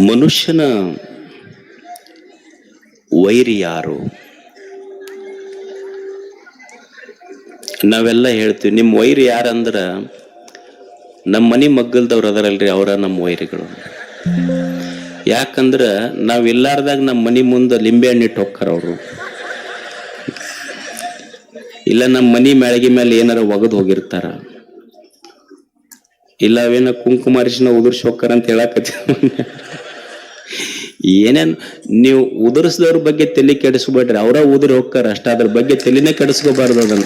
ಮನುಷ್ಯನ ವೈರಿ ಯಾರು? ನಾವೆಲ್ಲ ಹೇಳ್ತೀವಿ ನಿಮ್ಮ ವೈರಿ ಯಾರಂದ್ರ? ನಮ್ಮ ಮನೆ ಮಗ್ಗಲ್ದವ್ರು ಅದರಲ್ರಿ, ಅವರ ನಮ್ಮ ವೈರಿಗಳು. ಯಾಕಂದ್ರೆ ನಾವು ಇಲ್ಲಾರ್ದಾಗ ನಮ್ಮ ಮನೆ ಮುಂದೆ ಲಿಂಬೆ ಹಣ್ಣು ಇಟ್ಟು ಹೋಗ್ತಾರ ಅವರು. ಇಲ್ಲ ನಮ್ಮ ಮನೆ ಮೆಳಗಿ ಮೇಲೆ ಏನಾರ ಒಗದು ಹೋಗಿರ್ತಾರ. ಇಲ್ಲ ಅವೇನ ಕುಂಕುಮ ಅರಿಶಿನ ಉದುರ್ಸಿ ಹೋಗ್ತಾರ ಅಂತ ಹೇಳಕತ್ತೀವಿ ಏನೇನ್ ನೀವು ಉದುರಿಸಿದವ್ರ ಬಗ್ಗೆ ತಲೆ ಕೆಡಿಸ್ಬೇಡ್ರಿ ಅವರ ಉದುರಿ ಹೋಗ್ತಾರ ಅಷ್ಟ. ಅದ್ರ ಬಗ್ಗೆ ತಲೆನೇ ಕೆಡಿಸ್ಕೋಬಾರ್ದು ಅದನ್ನ.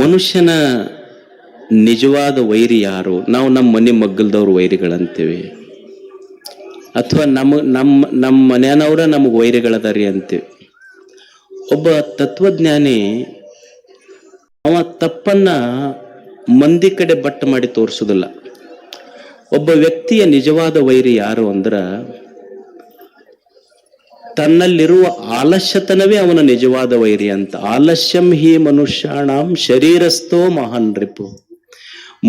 ಮನುಷ್ಯನ ನಿಜವಾದ ವೈರಿ ಯಾರು? ನಾವು ನಮ್ಮ ಮನೆ ಮಗ್ಗಲ್ದವ್ರ ವೈರಿಗಳಂತೀವಿ. ಅಥವಾ ನಮ್ಮ ನಮ್ಮ ನಮ್ಮ ಮನೆಯವ್ರ ನಮಗೆ ವೈರಿಗಳದಾರಿ ಅಂತೀವಿ. ಒಬ್ಬ ತತ್ವಜ್ಞಾನಿ, ಅವ ತಪ್ಪನ್ನ ಮಂದಿ ಕಡೆ ಬಟ್ಟ ಮಾಡಿ ತೋರಿಸೋದಿಲ್ಲ. ಒಬ್ಬ ವ್ಯಕ್ತಿಯ ನಿಜವಾದ ವೈರಿ ಯಾರು ಅಂದ್ರ, ತನ್ನಲ್ಲಿರುವ ಆಲಸ್ಯತನವೇ ಅವನ ನಿಜವಾದ ವೈರಿ ಅಂತ. ಆಲಸ್ಯಂ ಹಿ ಮನುಷ್ಯಾಣಾಂ ಶರೀರಸ್ಥೋ ಮಹಾನ್ ರಿಪು.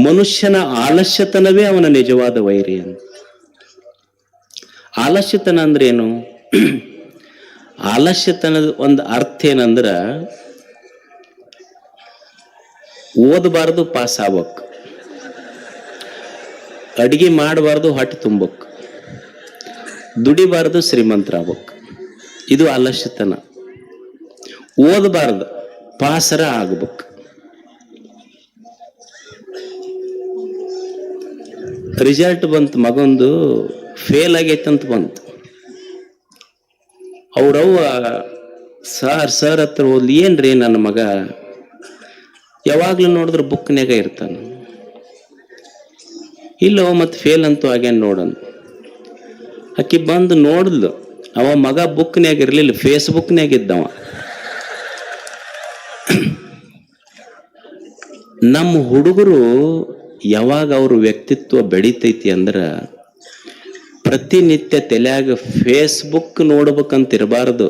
ಮನುಷ್ಯನ ಆಲಸ್ಯತನವೇ ಅವನ ನಿಜವಾದ ವೈರಿ ಅಂತ. ಆಲಸ್ಯತನ ಅಂದ್ರೆ ಏನು ಆಲಸ್ಯತನದ ಒಂದು ಅರ್ಥ ಏನಂದ್ರ ಓದಬಾರ್ದು ಪಾಸ್ ಆಗ್ಬೇಕು. ಅಡಿಗೆ ಮಾಡಬಾರ್ದು ಹೊಟ್ಟೆ ತುಂಬಬೇಕು ದುಡಿಬಾರ್ದು, ಶ್ರೀಮಂತರಾಗ್ಬೇಕು. ಇದು ಆಲಸ್ಯತನ ಓದಬಾರ್ದು, ಪಾಸರ ಆಗ್ಬೇಕು. ರಿಸಲ್ಟ್ ಬಂತು, ಮಗೊಂದು ಫೇಲ್ ಆಗೈತಂತ ಬಂತು. ಅವ್ರವ್ವ, ಸರ್ ಸರ್ ಹತ್ರ ಹೋದ್ಲಿ, ಏನ್ರಿ ನನ್ನ ಮಗ? ಯಾವಾಗ್ಲೂ ನೋಡಿದ್ರೆ ಬುಕ್ನ್ಯಾಗ ಇರ್ತಾನ. ಇಲ್ಲೋ ಮತ್ತೆ ಫೇಲ್ ಅಂತೂ ಆಗ್ಯಾನ ನೋಡನ್. ಆಕಿ ಬಂದು ನೋಡಿದ್ಲು ಅವ ಮಗ ಬುಕ್ನ್ಯಾಗ ಇರಲಿಲ್ಲ ಫೇಸ್ಬುಕ್ನ್ಯಾಗ ಇದ್ದವ. ನಮ್ಮ ಹುಡುಗರು ಯಾವಾಗ ಅವ್ರ ವ್ಯಕ್ತಿತ್ವ ಬೆಳಿತೈತಿ ಅಂದ್ರ ಪ್ರತಿನಿತ್ಯ ತಲೆಯಾಗ ಫೇಸ್ಬುಕ್ ನೋಡ್ಬೇಕಂತ ಇರಬಾರ್ದು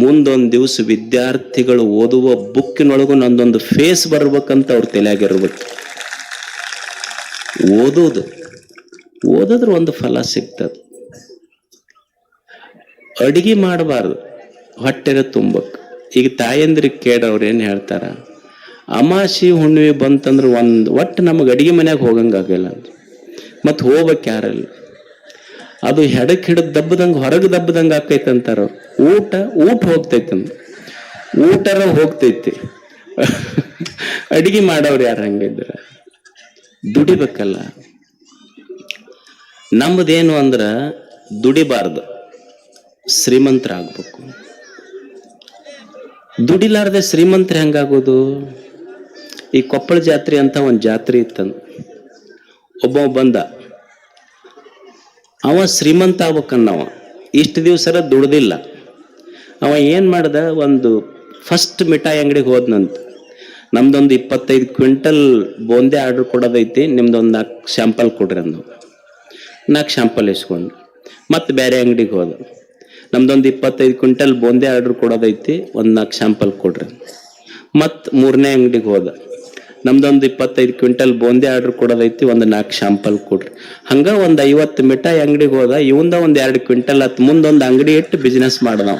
ಮುಂದೊಂದು ದಿವಸ ವಿದ್ಯಾರ್ಥಿಗಳು ಓದುವ ಬುಕ್ಕಿನೊಳಗೂ ನಂದೊಂದು ಫೇಸ್ ಬರ್ಬೇಕಂತ ಅವ್ರ ತಲೆಯಾಗಿರ್ಬೇಕು. ಓದೋದು, ಓದಿದ್ರೆ ಒಂದು ಫಲ ಸಿಗ್ತದೆ. ಅಡಿಗೆ ಮಾಡಬಾರ್ದು, ಹೊಟ್ಟೆನ ತುಂಬಕ್ಕೆ ಈಗ ತಾಯಂದ್ರಿಗೆ ಕೇಳೋರು ಏನು ಹೇಳ್ತಾರ, ಅಮಾಸಿ ಹುಣ್ಣಿಮೆ ಬಂತಂದ್ರೆ ಒಂದು, ಒಟ್ಟು ನಮಗೆ ಅಡಿಗೆ ಮನ್ಯಾಗ ಹೋಗಂಗಾಗಲ್ಲ ಮತ್ತೆ ಹೋಗ್ಬೇಕು ಯಾರಲ್ಲಿ? ಅದು ಹೆಡಕ್ಕೆ ಹಿಡಿದು ದಬ್ಬದಂಗೆ, ಹೊರಗೆ ದಬ್ಬದಂಗೆ ಆಕೈತೆ ಅಂತಾರ ಊಟ ಊಟ ಹೋಗ್ತೈತೆ ಊಟರ ಹೋಗ್ತೈತಿ. ಅಡಿಗೆ ಮಾಡೋರು ಯಾರು ಹಂಗಿದ್ರ ದುಡಿಬೇಕಲ್ಲ. ನಮ್ಮದೇನು ಅಂದ್ರ ದುಡಿಬಾರ್ದು. ಶ್ರೀಮಂತರಾಗ್ಬೇಕು. ದುಡಿಲಾರ್ದೆ ಶ್ರೀಮಂತರ ಹೆಂಗಾಗೋದು? ಈ ಕೊಪ್ಪಳ ಜಾತ್ರೆ ಅಂತ ಒಂದು ಜಾತ್ರೆ ಇತ್ತಂದ. ಒಬ್ಬ ಬಂದ, ಅವ ಶ್ರೀಮಂತ ಆಗ್ಬೇಕನ್ನವ. ಇಷ್ಟು ದಿವಸರ ದುಡ್ದಿಲ್ಲ. ಅವ ಏನು ಮಾಡ್ದ? ಒಂದು ಫಸ್ಟ್ ಮಿಠಾಯಿ ಅಂಗಡಿಗೆ ಹೋದ್ನಂತ. ನಮ್ದೊಂದು ಇಪ್ಪತ್ತೈದು ಕ್ವಿಂಟಲ್ ಬೋಂದೆ ಆರ್ಡರ್ ಕೊಡೋದೈತಿ, ನಿಮ್ದೊಂದು ನಾಲ್ಕು ಶ್ಯಾಂಪಲ್ ಕೊಡ್ರಿ ಅಂದು ನಾಲ್ಕು ಶ್ಯಾಂಪಲ್ ಇಸ್ಕೊಂಡು ಮತ್ತೆ ಬೇರೆ ಅಂಗಡಿಗೆ ಹೋದ. ನಮ್ದೊಂದು ಇಪ್ಪತ್ತೈದು ಕ್ವಿಂಟಲ್ ಬೋಂದೆ ಆರ್ಡರ್ ಕೊಡೋದೈತಿ, ಒಂದು ನಾಲ್ಕು ಶ್ಯಾಂಪಲ್ ಕೊಡ್ರಿ ಮತ್ತು ಮೂರನೇ ಅಂಗಡಿಗೆ ಹೋದ. ನಮ್ದೊಂದು ಇಪ್ಪತ್ತೈದು ಕ್ವಿಂಟಲ್ ಬೋಂದೆ ಆರ್ಡರ್ ಕೊಡೋದೈತಿ, ಒಂದು ನಾಲ್ಕು ಶ್ಯಾಂಪಲ್ ಕೊಡ್ರಿ. ಹಂಗೆ ಒಂದು ಐವತ್ತು ಮಿಠಾಯಿ ಅಂಗಡಿಗೆ ಹೋದ. ಇವಂದ ಒಂದು ಎರಡು ಕ್ವಿಂಟಲ್ ಹತ್ತು ಮುಂದೊಂದು ಅಂಗಡಿ ಇಟ್ಟು ಬಿಸ್ನೆಸ್ ಮಾಡ್ದವ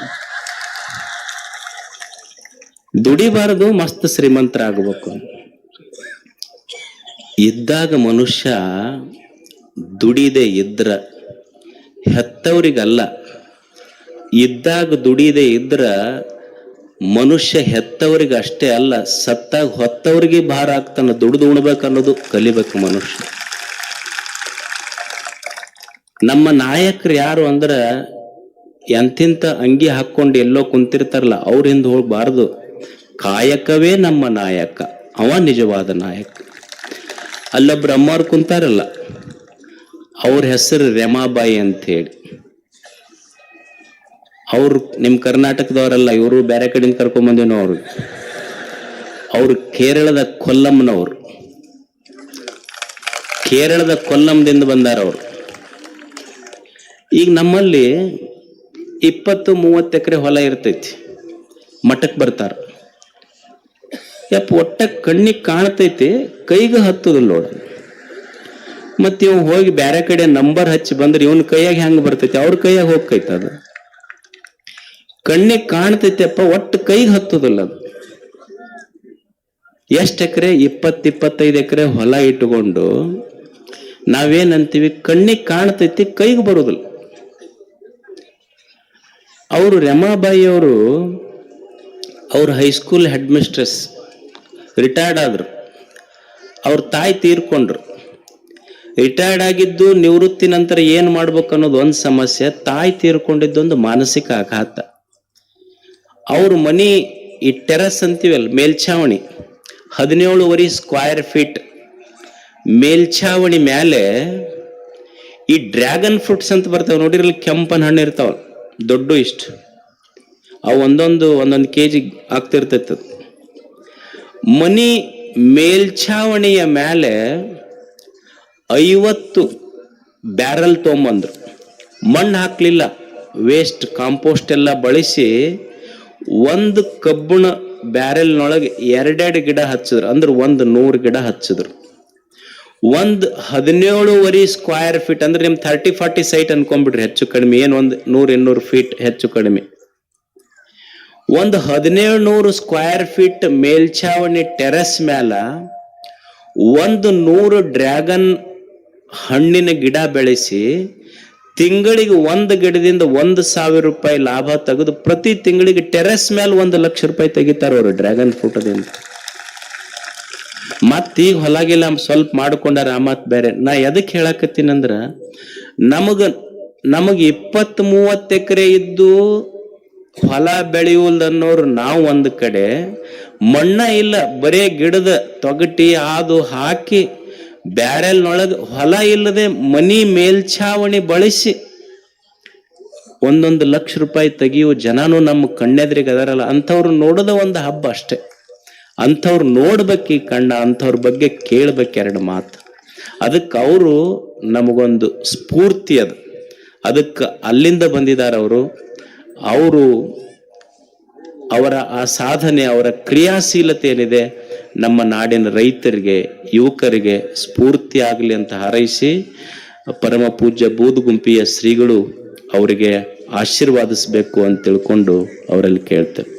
ದುಡಿಬಾರದು, ಮಸ್ತ್ ಶ್ರೀಮಂತರಾಗಬೇಕು. ಇದ್ದಾಗ ಮನುಷ್ಯ ದುಡಿದೆ ಇದ್ರ, ಹೆತ್ತವರಿಗಲ್ಲ. ಇದ್ದಾಗ ದುಡಿದೆ ಇದ್ರ, ಮನುಷ್ಯ ಹೆತ್ತವರಿಗೆ ಅಷ್ಟೇ ಅಲ್ಲ, ಸತ್ತಾಗ ಹೊತ್ತವ್ರಿಗೆ ಭಾರ ಆಗ್ತಾನ, ದುಡಿದು ಉಣ್ಬೇಕು ಅನ್ನೋದು ಕಲಿಬೇಕು ಮನುಷ್ಯ. ನಮ್ಮ ನಾಯಕರು ಯಾರು ಅಂದ್ರ ಎಂತಿಂತ ಅಂಗಿ ಹಾಕೊಂಡು ಎಲ್ಲೋ ಕುಂತಿರ್ತಾರಲ್ಲ, ಅವ್ರ ಹಿಂದೆ ಹೋಗ್ಬಾರ್ದು. ಕಾಯಕವೇ ನಮ್ಮ ನಾಯಕ. ಅವ ನಿಜವಾದ ನಾಯಕ. ಅಲ್ಲೊಬ್ರು ಅಮ್ಮವ್ರು ಕುಂತಾರಲ್ಲ, ಅವ್ರ ಹೆಸರು ರೆಮಾಬಾಯಿ ಅಂತ ಹೇಳಿ ಅವ್ರು ನಿಮ್ಮ ಕರ್ನಾಟಕದವರಲ್ಲ, ಇವರು ಬೇರೆ ಕಡೆಯಿಂದ ಕರ್ಕೊಂಡ್ ಬಂದೇನೋ ಅವ್ರು. ಅವ್ರು ಕೇರಳದ ಕೊಲ್ಲಂನವರು. ಕೇರಳದ ಕೊಲ್ಲಂದಿಂದ ಬಂದಾರ ಅವರು. ಈಗ ನಮ್ಮಲ್ಲಿ ಇಪ್ಪತ್ತು ಮೂವತ್ತು ಎಕರೆ ಹೊಲ ಇರ್ತೈತಿ. ಮಠಕ್ಕೆ ಬರ್ತಾರ. ಯಪ್ಪ, ಒಟ್ಟ ಕಣ್ಣಿಗೆ ಕಾಣ್ತೈತಿ, ಕೈಗೆ ಹತ್ತುದಿಲ್ಲ ನೋಡ. ಮತ್ತೆ ಇವ್ ಹೋಗಿ ಬ್ಯಾರೆ ಕಡೆ ನಂಬರ್ ಹಚ್ಚಿ ಬಂದ್ರೆ ಇವನ್ ಕೈಯಾಗ ಹೆಂಗ್ ಬರ್ತೈತಿ? ಅವ್ರ ಕೈಯಾಗ ಹೋಗ್ತೈತ ಅದು. ಕಣ್ಣಿಗೆ ಕಾಣ್ತೈತಿ ಅಪ್ಪ ಒಟ್ಟು ಕೈಗೆ ಹತ್ತೋದಿಲ್ಲ ಅದು. ಎಷ್ಟು ಎಕರೆ? ಇಪ್ಪತ್ತು ಇಪ್ಪತ್ತೈದು ಎಕರೆ ಹೊಲ ಇಟ್ಟುಕೊಂಡು ನಾವೇನಂತೀವಿ? ಕಣ್ಣಿಗೆ ಕಾಣ್ತೈತಿ, ಕೈಗೆ ಬರುದಿಲ್ಲ. ಅವರು ರಮಾಬಾಯಿ ಅವರು, ಅವ್ರ ಹೈಸ್ಕೂಲ್ ಹೆಡ್ ಮಿಸ್ಟ್ರೆಸ್ ರಿಟೈರ್ಡ್ ಆದ್ರು. ಅವ್ರ ತಾಯಿ ತೀರ್ಕೊಂಡ್ರು. ರಿಟೈರ್ಡ್ ಆಗಿದ್ದು ನಿವೃತ್ತಿ ನಂತರ ಏನು ಮಾಡ್ಬೇಕು ಅನ್ನೋದು ಒಂದು ಸಮಸ್ಯೆ, ತಾಯಿ ತೀರ್ಕೊಂಡಿದ್ದೊಂದು ಮಾನಸಿಕ ಆಘಾತ. ಅವ್ರ ಮನಿ ಈ ಟೆರಸ್ ಅಂತೀವಲ್ಲ ಮೇಲ್ಛಾವಣಿ. ಹದಿನೇಳುವರೆ ಸ್ಕ್ವೈರ್ ಫೀಟ್ ಮೇಲ್ಛಾವಣಿ ಮೇಲೆ ಈ ಡ್ರ್ಯಾಗನ್ ಫ್ರೂಟ್ಸ್ ಅಂತ ಬರ್ತಾವೆ ನೋಡಿರಲಿ ಕೆಂಪನ ಹಣ್ಣು ಇರ್ತಾವ ದೊಡ್ಡ ಇಷ್ಟು. ಅವು ಒಂದೊಂದು ಒಂದೊಂದು ಕೆ ಜಿ ಆಗ್ತಿರ್ತೈತೆ. ಮನಿ ಮೇಲ್ಛಾವಣಿಯ ಮೇಲೆ ಐವತ್ತು ಬ್ಯಾರಲ್ ತೊಗೊಂಬಂದ್ರು. ಮಣ್ಣು ಹಾಕಲಿಲ್ಲ. ವೇಸ್ಟ್ ಕಾಂಪೋಸ್ಟ್ ಎಲ್ಲ ಬಳಸಿ ಒಂದು ಕಬ್ಬಣ ಬ್ಯಾರೆಲ್ನೊಳಗೆ ಎರಡೆರಡು ಗಿಡ ಹಚ್ಚಿದ್ರು. ಅಂದ್ರೆ ಒಂದು ನೂರು ಗಿಡ ಹಚ್ಚಿದ್ರು. ಒಂದು ಹದಿನೇಳುವರೆ ಸ್ಕ್ವೈರ್ ಫೀಟ್ ಅಂದ್ರೆ ನಿಮ್ಮ ಥರ್ಟಿ ಫಾರ್ಟಿ ಸೈಟ್ ಅನ್ಕೊಂಡ್ಬಿಡ್ರಿ ಹೆಚ್ಚು ಕಡಿಮೆ. ಏನು ಒಂದು ನೂರು ಇನ್ನೂರು ಫೀಟ್ ಹೆಚ್ಚು ಕಡಿಮೆ. ಒಂದು ಹದಿನೇಳು ನೂರು ಸ್ಕ್ವೇರ್ ಫೀಟ್ ಮೇಲ್ಛಾವಣಿ ಟೆರೆಸ್ ಮ್ಯಾಲ ಒಂದು ನೂರು ಡ್ರ್ಯಾಗನ್ ಹಣ್ಣಿನ ಗಿಡ ಬೆಳೆಸಿ ತಿಂಗಳಿಗೆ ಒಂದು ಗಿಡದಿಂದ ಒಂದು ಸಾವಿರ ರೂಪಾಯಿ ಲಾಭ ತೆಗೆದು ಪ್ರತಿ ತಿಂಗಳಿಗೆ ಟೆರೆಸ್ ಮೇಲೆ ಒಂದು ಲಕ್ಷ ರೂಪಾಯಿ ತೆಗಿತಾರ ಅವರು ಡ್ರ್ಯಾಗನ್ ಫ್ರೂಟದಿಂದ ಮತ್ತೀಗ ಹೊಲಗಿಲ್ಲ ಸ್ವಲ್ಪ ಮಾಡ್ಕೊಂಡಾರ ಆ ಬೇರೆ. ನಾ ಎದಕ್ಕೆ ಹೇಳಕತ್ತೀನಂದ್ರ ನಮಗ, ನಮಗೆ ಇಪ್ಪತ್ತು ಮೂವತ್ತು ಎಕರೆ ಇದ್ದು ಹೊಲ ಬೆಳೆಯುವುದನ್ನೋರು ನಾವು ಒಂದು ಕಡೆ, ಮಣ್ಣ ಇಲ್ಲ, ಬರೇ ಗಿಡದ ತೊಗಟಿ ಆದು ಹಾಕಿ, ಬ್ಯಾರೆಲ್ನೊಳಗೆ ಹೊಲ ಇಲ್ಲದೆ ಮನಿ ಮೇಲ್ಛಾವಣಿ ಬಳಸಿ, ಒಂದೊಂದು ಲಕ್ಷ ರೂಪಾಯಿ ತೆಗಿಯೋ ಜನನು ನಮ್ಮ ಕಣ್ಣೆದ್ರಿಗೆ ಅದಾರಲ್ಲ. ಅಂಥವ್ರು ನೋಡೋದ ಒಂದು ಹಬ್ಬ ಅಷ್ಟೇ. ಅಂಥವ್ರು ನೋಡ್ಬೇಕು ಈ ಕಣ್ಣ, ಅಂಥವ್ರ ಬಗ್ಗೆ ಕೇಳ್ಬೇಕು ಎರಡು ಮಾತು. ಅದಕ್ಕೆ ಅವರು ನಮಗೊಂದು ಸ್ಫೂರ್ತಿ ಅದು. ಅದಕ್ಕೆ ಅಲ್ಲಿಂದ ಬಂದಿದ್ದಾರೆ ಅವರು. ಅವರು ಅವರ ಆ ಸಾಧನೆ, ಅವರ ಕ್ರಿಯಾಶೀಲತೆ ಏನಿದೆ ನಮ್ಮ ನಾಡಿನ ರೈತರಿಗೆ, ಯುವಕರಿಗೆ ಸ್ಫೂರ್ತಿ ಆಗಲಿ ಅಂತ ಹಾರೈಸಿ, ಪರಮ ಪೂಜ್ಯ ಬೂದುಗುಂಪಿಯ ಶ್ರೀಗಳು ಅವರಿಗೆ ಆಶೀರ್ವಾದಿಸಬೇಕು ಅಂತ ತಿಳ್ಕೊಂಡು ಅವರಲ್ಲಿ ಕೇಳ್ತೇವೆ.